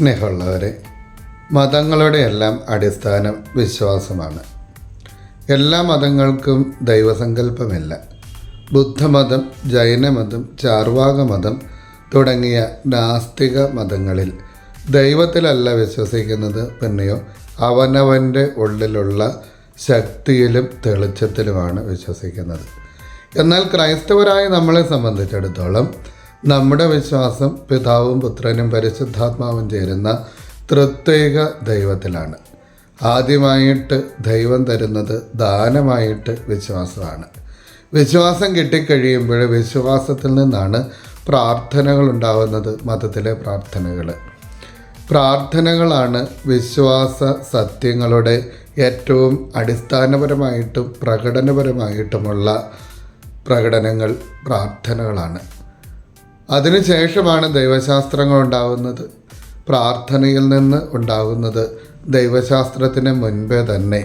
സ്നേഹമുള്ളവരെ മതങ്ങളുടെ എല്ലാം അടിസ്ഥാനം വിശ്വാസമാണ്. എല്ലാ മതങ്ങൾക്കും ദൈവസങ്കല്പമില്ല. ബുദ്ധമതം ജൈനമതം ചാർവാകമതം തുടങ്ങിയ നാസ്തിക മതങ്ങളിൽ ദൈവത്തിലല്ല വിശ്വസിക്കുന്നത് പിന്നെയോ അവനവന്റെ ഉള്ളിലുള്ള ശക്തിയിലും തെളിച്ചത്തിലുമാണ് വിശ്വസിക്കുന്നത്. എന്നാൽ ക്രൈസ്തവരായ നമ്മളെ സംബന്ധിച്ചിടത്തോളം നമ്മുടെ വിശ്വാസം പിതാവും പുത്രനും പരിശുദ്ധാത്മാവും ചേരുന്ന തൃത്വേക ദൈവത്തിലാണ്. ആദ്യമായിട്ട് ദൈവം തരുന്നത് ദാനമായിട്ട് വിശ്വാസമാണ്. വിശ്വാസം കിട്ടിക്കഴിയുമ്പോൾ വിശ്വാസത്തിൽ നിന്നാണ് പ്രാർത്ഥനകൾ ഉണ്ടാകുന്നത് മതത്തിലെ പ്രാർത്ഥനകൾ. പ്രാർത്ഥനകളാണ് വിശ്വാസ സത്യങ്ങളുടെ ഏറ്റവും അടിസ്ഥാനപരമായിട്ടും പ്രകടനപരമായിട്ടുമുള്ള പ്രകടനങ്ങൾ പ്രാർത്ഥനകളാണ്. അതിനുശേഷമാണ് ദൈവശാസ്ത്രങ്ങൾ ഉണ്ടാകുന്നത്. പ്രാർത്ഥനയിൽ നിന്ന് ഉണ്ടാകുന്നത് ദൈവശാസ്ത്രത്തിന് മുൻപേ തന്നെ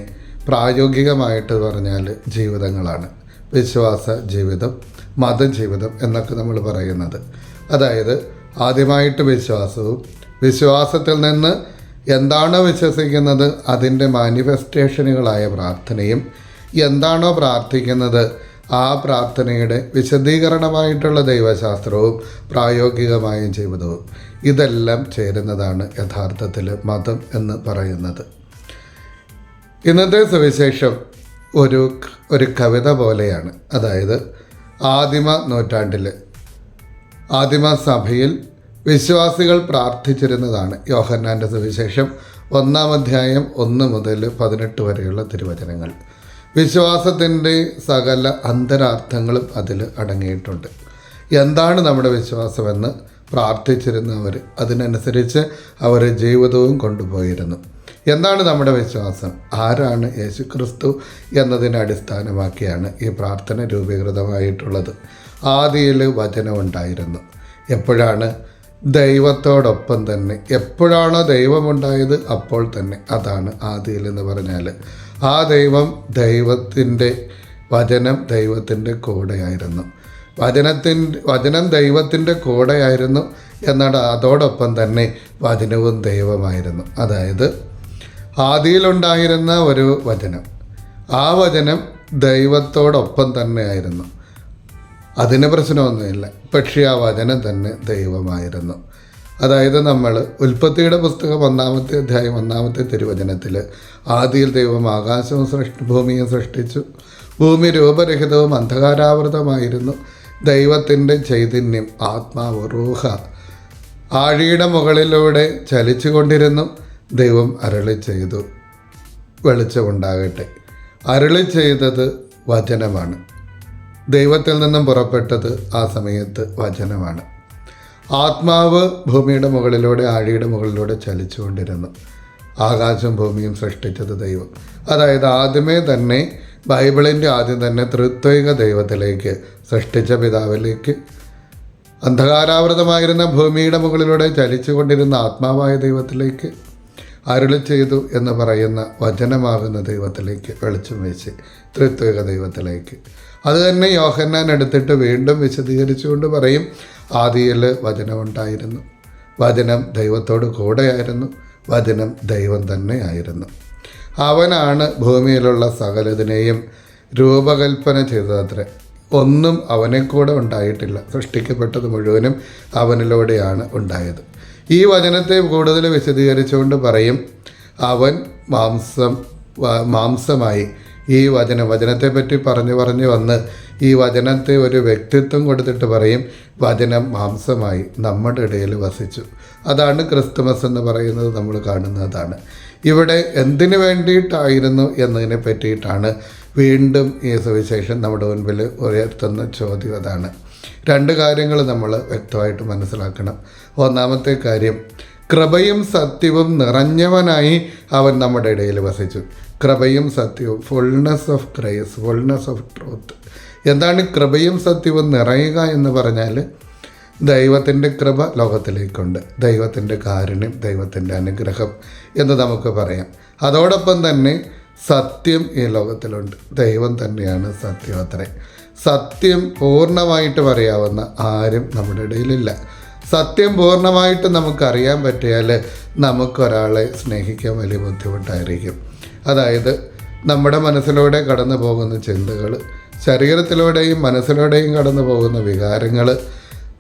പ്രായോഗികമായിട്ട് പറഞ്ഞാൽ ജീവിതങ്ങളാണ്. വിശ്വാസ ജീവിതം മതജീവിതം എന്നൊക്കെ നമ്മൾ പറയുന്നത്. അതായത് ആദ്യമായിട്ട് വിശ്വാസവും വിശ്വാസത്തിൽ നിന്ന് എന്താണോ വിശ്വസിക്കുന്നത് അതിന്റെ മാനിഫെസ്റ്റേഷനുകളായ പ്രാർത്ഥനയും എന്താണോ പ്രാർത്ഥിക്കുന്നത് ആ പ്രാർത്ഥനയുടെ വിശദീകരണമായിട്ടുള്ള ദൈവശാസ്ത്രവും പ്രായോഗികമായ ജീവിതവും ഇതെല്ലാം ചേരുന്നതാണ് യഥാർത്ഥത്തിൽ മതം എന്ന് പറയുന്നത്. ഇന്നത്തെ സുവിശേഷം ഒരു ഒരു കവിത പോലെയാണ്. അതായത് ആദിമ നൂറ്റാണ്ടിൽ ആദിമ സഭയിൽ വിശ്വാസികൾ പ്രാർത്ഥിച്ചിരുന്നതാണ് യോഹന്നാന്റെ സുവിശേഷം ഒന്നാം അധ്യായം ഒന്ന് മുതൽ പതിനെട്ട് വരെയുള്ള തിരുവചനങ്ങൾ. വിശ്വാസത്തിന്റെ സകല അന്തരാർത്ഥങ്ങളും അതിൽ അടങ്ങിയിട്ടുണ്ട്. എന്താണ് നമ്മുടെ വിശ്വാസമെന്ന് പ്രാർത്ഥിച്ചിരുന്നവർ അതിനനുസരിച്ച് അവർ ജീവിതവും കൊണ്ടുപോയിരുന്നു. എന്താണ് നമ്മുടെ വിശ്വാസം? ആരാണ് യേശു ക്രിസ്തു എന്നതിനെ അടിസ്ഥാനമാക്കിയാണ് ഈ പ്രാർത്ഥന രൂപീകൃതമായിട്ടുള്ളത്. ആദിയിൽ വചനമുണ്ടായിരുന്നു. എപ്പോഴാണ്? ദൈവത്തോടൊപ്പം തന്നെ. എപ്പോഴാണോ ദൈവമുണ്ടായത് അപ്പോൾ തന്നെ. അതാണ് ആദിയിൽ എന്ന് പറഞ്ഞാൽ ആ ദൈവം ദൈവത്തിന്റെ വചനം ദൈവത്തിന്റെ കൂടെയായിരുന്നു. വചനത്തിന്റെ വചനം ദൈവത്തിന്റെ കൂടെയായിരുന്നു എന്നാൽ അതോടൊപ്പം തന്നെ വചനവും ദൈവമായിരുന്നു. അതായത് ആദിയിലുണ്ടായിരുന്ന ഒരു വചനം. ആ വചനം ദൈവത്തോടൊപ്പം തന്നെയായിരുന്നു അതിന് പ്രശ്നമൊന്നുമില്ല. പക്ഷേ ആ വചനം തന്നെ ദൈവമായിരുന്നു. അതായത് നമ്മൾ ഉൽപ്പത്തിയുടെ പുസ്തകം ഒന്നാമത്തെ അധ്യായം ഒന്നാമത്തെ തിരുവചനത്തിൽ ആദിയിൽ ദൈവം ആകാശവും സൃഷ്ടി ഭൂമിയും സൃഷ്ടിച്ചു. ഭൂമി രൂപരഹിതവും അന്ധകാരാവൃതമായിരുന്നു ദൈവത്തിന്റെ ചൈതന്യം ആത്മാവ് റൂഹ ആഴിയുടെ മുകളിലൂടെ ചലിച്ചുകൊണ്ടിരുന്നു. ദൈവം അരളി ചെയ്തു വെളിച്ചമുണ്ടാകട്ടെ. അരളി ചെയ്തത് വചനമാണ്. ദൈവത്തിൽ നിന്നും പുറപ്പെട്ടത് ആ സമയത്ത് വചനമാണ്. ആത്മാവ് ഭൂമിയുടെ മുകളിലൂടെ ആഴിയുടെ മുകളിലൂടെ ചലിച്ചുകൊണ്ടിരുന്നു. ആകാശം ഭൂമിയും സൃഷ്ടിച്ചത് ദൈവം. അതായത് ആദ്യമേ തന്നെ ബൈബിളിന്റെ ആദ്യം തന്നെ തൃത്വിക ദൈവത്തിലേക്ക് സൃഷ്ടിച്ച പിതാവിലേക്ക് അന്ധകാരാവൃതമായിരുന്ന ഭൂമിയുടെ മുകളിലൂടെ ചലിച്ചുകൊണ്ടിരുന്ന ആത്മാവായ ദൈവത്തിലേക്ക് അരുളി ചെയ്തു എന്ന് പറയുന്ന വചനമാകുന്ന ദൈവത്തിലേക്ക് വെളിച്ചം വെച്ച് ത്രിത്വിക ദൈവത്തിലേക്ക്. അത് തന്നെ യോഹന്നാൻ എടുത്തിട്ട് വീണ്ടും വിശദീകരിച്ചുകൊണ്ട് പറയും ആദിയിൽ വചനമുണ്ടായിരുന്നു വചനം ദൈവത്തോട് കൂടെയായിരുന്നു. വചനം ദൈവം തന്നെയായിരുന്നു അവനാണ് ഭൂമിയിലുള്ള സകലതിനെയും രൂപകൽപ്പന ചെയ്തതത്രേ. ഒന്നും അവനെ കൂടെ ഉണ്ടായിട്ടില്ല. സൃഷ്ടിക്കപ്പെട്ടത് മുഴുവനും അവനിലൂടെയാണ് ഉണ്ടായത്. ഈ വചനത്തെ കൂടുതൽ വിശദീകരിച്ചുകൊണ്ട് പറയും അവൻ മാംസം മാംസമായി. ഈ വചനം വചനത്തെപ്പറ്റി പറഞ്ഞു പറഞ്ഞു വന്ന് ഈ വചനത്തെ ഒരു വ്യക്തിത്വം കൊടുത്തിട്ട് പറയും വചനം മാംസമായി നമ്മുടെ ഇടയിൽ വസിച്ചു. അതാണ് ക്രിസ്തുമസ് എന്ന് പറയുന്നത് നമ്മൾ കാണുന്നതാണ്. ഇവിടെ എന്തിനു വേണ്ടിയിട്ടായിരുന്നു എന്നതിനെ പറ്റിയിട്ടാണ് വീണ്ടും ഈ സുവിശേഷം നമ്മുടെ മുൻപിൽ ഉയർത്തുന്ന ചോദ്യം അതാണ്. രണ്ട് കാര്യങ്ങൾ നമ്മൾ വ്യക്തമായിട്ട് മനസ്സിലാക്കണം. ഒന്നാമത്തെ കാര്യം കൃപയും സത്യവും നിറഞ്ഞവനായി അവൻ നമ്മുടെ ഇടയിൽ വസിച്ചു. കൃപയും സത്യവും fullness of grace fullness of truth എന്താണ് കൃപയും സത്യവും നിറയുക എന്ന് പറഞ്ഞാൽ ദൈവത്തിന്റെ കൃപ ലോകത്തിലേക്കുണ്ട്. ദൈവത്തിന്റെ കാരുണ്യം ദൈവത്തിന്റെ അനുഗ്രഹം എന്ന് നമുക്ക് പറയാം. അതോടൊപ്പം തന്നെ സത്യം ഈ ലോകത്തിലുണ്ട്. ദൈവം തന്നെയാണ് സത്യം അത്രേ. സത്യം പൂർണമായിട്ട് പറയാവുന്ന ആരും നമ്മുടെ ഇടയിലില്ല. സത്യം പൂർണമായിട്ട് നമുക്കറിയാൻ പറ്റിയാൽ നമുക്കൊരാളെ സ്നേഹിക്കാൻ വലിയ ബുദ്ധിമുട്ടായിരിക്കും. അതായത് നമ്മുടെ മനസ്സിലൂടെ കടന്നു പോകുന്ന ചിന്തകൾ ശരീരത്തിലൂടെയും മനസ്സിലൂടെയും കടന്നു പോകുന്ന വികാരങ്ങൾ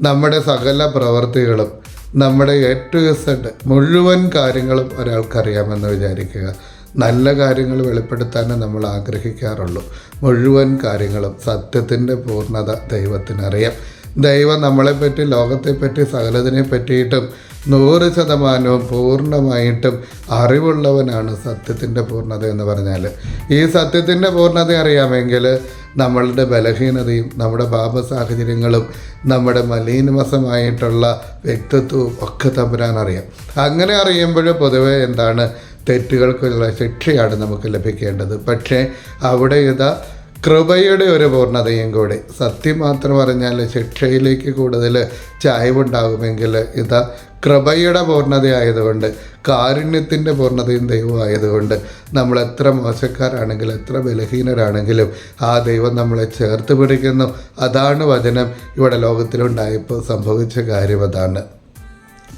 നമ്മുടെ സകല പ്രവൃത്തികളും നമ്മുടെ എ ടു ഇസഡ് മുഴുവൻ കാര്യങ്ങളും ഒരാൾക്കറിയാമെന്ന് വിചാരിക്കുക. നല്ല കാര്യങ്ങൾ വെളിപ്പെടുത്താനേ നമ്മൾ ആഗ്രഹിക്കാറുള്ളൂ. മുഴുവൻ കാര്യങ്ങളും സത്യത്തിന്റെ പൂർണത ദൈവത്തിനറിയാം. ദൈവം നമ്മളെപ്പറ്റി ലോകത്തെപ്പറ്റി സകലതിനെ പറ്റിയിട്ടും നൂറ് ശതമാനവും പൂർണമായിട്ടും അറിവുള്ളവനാണ് സത്യത്തിന്റെ പൂർണത എന്ന് പറഞ്ഞാൽ. ഈ സത്യത്തിന്റെ പൂർണത അറിയാമെങ്കിൽ നമ്മളുടെ ബലഹീനതയും നമ്മുടെ പാപ സാഹചര്യങ്ങളും നമ്മുടെ മലീനമസമായിട്ടുള്ള വ്യക്തിത്വവും ഒക്കെ തമ്പുരാൻ അറിയാം. അങ്ങനെ അറിയുമ്പോൾ പൊതുവെ എന്താണ്? തെറ്റുകൾക്കുള്ള ശിക്ഷയാണ് നമുക്ക് ലഭിക്കേണ്ടത്. പക്ഷേ അവിടെ ഇതാ കൃപയുടെ ഒരു പൂർണതയും കൂടി. സത്യം മാത്രം പറഞ്ഞാൽ ശിക്ഷയിലേക്ക് കൂടുതൽ ചായവുണ്ടാകുമെങ്കിൽ ഇതാ കൃപയുടെ പൂർണതയായതുകൊണ്ട് കാരുണ്യത്തിന്റെ പൂർണതയും ദൈവമായതുകൊണ്ട് നമ്മൾ എത്ര മോശക്കാരാണെങ്കിലും എത്ര ബലഹീനരാണെങ്കിലും ആ ദൈവം നമ്മളെ ചേർത്ത് പിടിക്കുന്നു. അതാണ് വചനം ഇവിടെ ലോകത്തിലുണ്ടായപ്പോൾ സംഭവിച്ച കാര്യം. അതാണ്.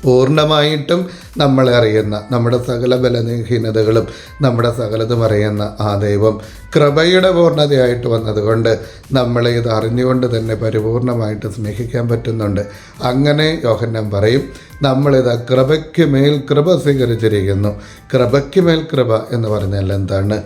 പൂർണമായിട്ടും നമ്മളെ അറിയുന്ന നമ്മുടെ സകല ബലഹീനതകളും നമ്മുടെ സകലതും അറിയുന്ന ആ ദൈവം കൃപയുടെ പൂർണതയായിട്ട് വന്നതുകൊണ്ട് നമ്മളെ ഇത് അറിഞ്ഞുകൊണ്ട് തന്നെ പരിപൂർണമായിട്ട് സ്നേഹിക്കാൻ പറ്റുന്നുണ്ട്. അങ്ങനെ യോഹന്നം പറയും നമ്മളിത് കൃപയ്ക്ക് മേൽ കൃപ സ്വീകരിച്ചിരിക്കുന്നു. കൃപയ്ക്ക് മേൽ കൃപ എന്ന് പറഞ്ഞാൽ എന്താണ്?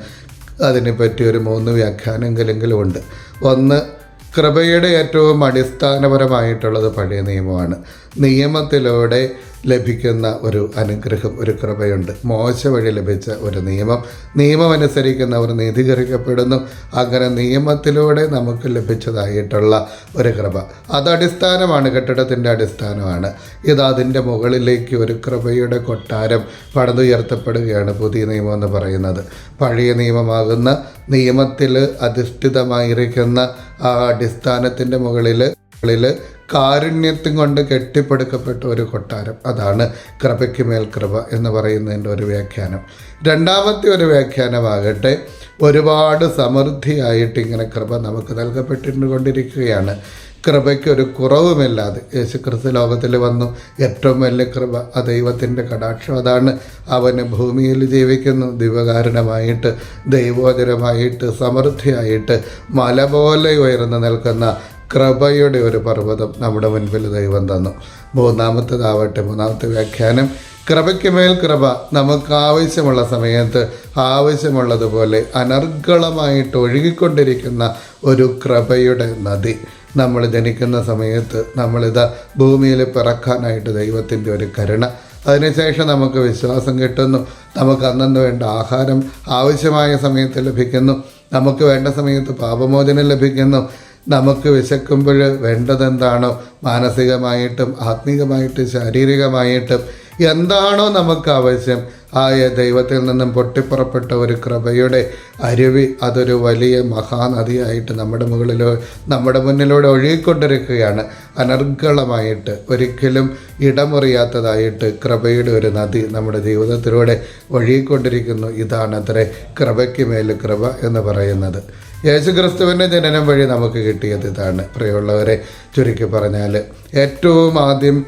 അതിനെപ്പറ്റി ഒരു മൂന്ന് വ്യാഖ്യാനങ്ങളെങ്കിലും ഉണ്ട്. ഒന്ന് കൃപയുടെ ഏറ്റവും അടിസ്ഥാനപരമായിട്ടുള്ളത് പഴയ നിയമമാണ്. നിയമത്തിലൂടെ ലഭിക്കുന്ന ഒരു അനുഗ്രഹം ഒരു കൃപയുണ്ട്. മോശ വഴി ലഭിച്ച ഒരു നിയമം. നിയമം അനുസരിക്കുന്നവർ നീതീകരിക്കപ്പെടുന്നു. അങ്ങനെ നിയമത്തിലൂടെ നമുക്ക് ലഭിച്ചതായിട്ടുള്ള ഒരു കൃപ. അത് അടിസ്ഥാനമാണ് കെട്ടിടത്തിന്റെ അടിസ്ഥാനമാണ്. ഇത് അതിന്റെ മുകളിലേക്ക് ഒരു കൃപയുടെ കൊട്ടാരം പടന്നുയർത്തപ്പെടുകയാണ് പുതിയ നിയമം എന്ന് പറയുന്നത്. പഴയ നിയമമാകുന്ന നിയമത്തിൽ അധിഷ്ഠിതമായിരിക്കുന്ന ആ അടിസ്ഥാനത്തിന്റെ മുകളിൽ മുകളിൽ കാരുണ്യത്തും കൊണ്ട് കെട്ടിപ്പടുക്കപ്പെട്ട ഒരു കൊട്ടാരം. അതാണ് കൃപയ്ക്ക് മേൽ കൃപ എന്ന് പറയുന്നതിന്റെ ഒരു വ്യാഖ്യാനം. രണ്ടാമത്തെ ഒരു വ്യാഖ്യാനമാകട്ടെ ഒരുപാട് സമൃദ്ധിയായിട്ട് ഇങ്ങനെ കൃപ നമുക്ക് നൽകപ്പെട്ടുകൊണ്ടിരിക്കുകയാണ് കൃപയ്ക്ക് ഒരു കുറവുമില്ലാതെ യേശു ക്രിസ്തു ലോകത്തിൽ വന്നു. ഏറ്റവും വലിയ കൃപ ആ ദൈവത്തിന്റെ കടാക്ഷം. അതാണ് അവന് ഭൂമിയിൽ ജീവിക്കുന്നു ദിവകാരണമായിട്ട് ദൈവോദരമായിട്ട് സമൃദ്ധിയായിട്ട് മല പോലെ ഉയർന്നു നിൽക്കുന്ന കൃപയുടെ ഒരു പർവതം നമ്മുടെ മുൻപിൽ ദൈവം തന്നു. മൂന്നാമത്തേതാവട്ടെ മൂന്നാമത്തെ വ്യാഖ്യാനം. കൃപയ്ക്ക് മേൽ കൃപ നമുക്ക് ആവശ്യമുള്ള സമയത്ത് ആവശ്യമുള്ളതുപോലെ അനർഗളമായിട്ട് ഒഴുകിക്കൊണ്ടിരിക്കുന്ന ഒരു കൃപയുടെ നദി. നമ്മൾ ജനിക്കുന്ന സമയത്ത് നമ്മളിത് ഭൂമിയിൽ പിറക്കാനായിട്ട് ദൈവത്തിന്റെ ഒരു കരുണ. അതിനുശേഷം നമുക്ക് വിശ്വാസം കിട്ടുന്നു. നമുക്ക് അന്നു വേണ്ട ആഹാരം ആവശ്യമായ സമയത്ത് ലഭിക്കുന്നു. നമുക്ക് വേണ്ട സമയത്ത് പാപമോചനം ലഭിക്കുന്നു. നമുക്ക് വിശക്കുമ്പോൾ വേണ്ടതെന്താണോ മാനസികമായിട്ടും ആത്മീകമായിട്ടും ശാരീരികമായിട്ടും എന്താണോ നമുക്ക് ആവശ്യം ആയ ദൈവത്തിൽ നിന്നും പൊട്ടിപ്പുറപ്പെട്ട ഒരു കൃപയുടെ അരുവി അതൊരു വലിയ മഹാനദിയായിട്ട് നമ്മുടെ മുകളിലോ നമ്മുടെ മുന്നിലൂടെ ഒഴുകിക്കൊണ്ടിരിക്കുകയാണ്. അനർഗളമായിട്ട് ഒരിക്കലും ഇടമുറിയാത്തതായിട്ട് കൃപയുടെ ഒരു നദി നമ്മുടെ ജീവിതത്തിലൂടെ ഒഴുകിക്കൊണ്ടിരിക്കുന്നു. ഇതാണത്രേ കൃപയ്ക്ക് മേൽ കൃപ എന്ന് പറയുന്നത്. യേശുക്രിസ്തുവിന്റെ ജനനം വഴി നമുക്ക് കിട്ടിയത് ഇതാണ്. പ്രിയമുള്ളവരെ ചുരുക്കി പറഞ്ഞാൽ ഏറ്റവും ആദ്യം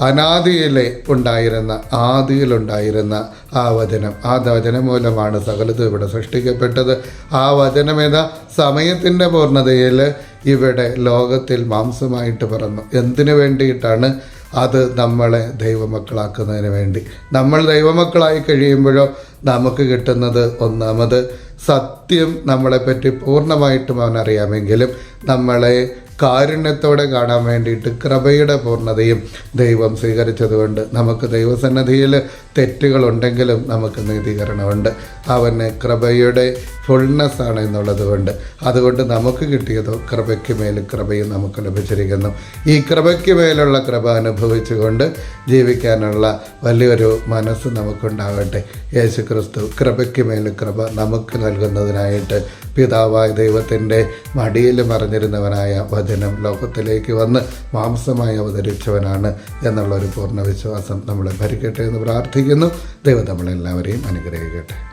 അനാദിയിലെ ഉണ്ടായിരുന്ന ആദിയിലുണ്ടായിരുന്ന ആ വചനം. ആ വചനം മൂലമാണ് സകലതും ഇവിടെ സൃഷ്ടിക്കപ്പെട്ടത്. ആ വചനമേത സമയത്തിന്റെ പൂർണതയിൽ ഇവിടെ ലോകത്തിൽ മാംസമായിട്ട് പറന്നു. എന്തിനു വേണ്ടിയിട്ടാണ് അത് നമ്മളെ ദൈവമക്കളാക്കുന്നതിന് വേണ്ടി? നമ്മൾ ദൈവമക്കളായി കഴിയുമ്പോഴോ നമുക്ക് കിട്ടുന്നത് ഒന്നാമത് സത്യം നമ്മളെപ്പറ്റി പൂർണമായിട്ടും അവനറിയാമെങ്കിലും നമ്മളെ കാരുണ്യത്തോടെ കാണാൻ വേണ്ടിയിട്ട് കൃപയുടെ പൂർണതയും ദൈവം സ്വീകരിച്ചതുകൊണ്ട് നമുക്ക് ദൈവസന്നദ്ധിയിൽ തെറ്റുകളുണ്ടെങ്കിലും നമുക്ക് നീതീകരണമുണ്ട്. അവന് കൃപയുടെ ഫുൾനെസ് ആണ് എന്നുള്ളത് കൊണ്ട് അതുകൊണ്ട് നമുക്ക് കിട്ടിയതോ കൃപയ്ക്ക് മേൽ കൃപയും നമുക്ക് ലഭിച്ചിരിക്കുന്നു. ഈ കൃപയ്ക്ക് മേലുള്ള കൃപ അനുഭവിച്ചുകൊണ്ട് ജീവിക്കാനുള്ള വലിയൊരു മനസ്സ് നമുക്കുണ്ടാവട്ടെ യേശു ക്രിസ്തു കൃപയ്ക്ക് മേൽ കൃപ നമുക്ക് നൽകുന്നതിനായിട്ട് പിതാവായ ദൈവത്തിന്റെ മടിയിൽ മറിഞ്ഞിരുന്നവനായ വചനം ലോകത്തിലേക്ക് വന്ന് മാംസമായി അവതരിച്ചവനാണ് എന്നുള്ളൊരു പൂർണ വിശ്വാസം നമ്മളെ ഭരിക്കട്ടെ എന്ന് പ്രാർത്ഥിക്കുന്നു. ദൈവം നമ്മളെല്ലാവരെയും അനുഗ്രഹിക്കട്ടെ.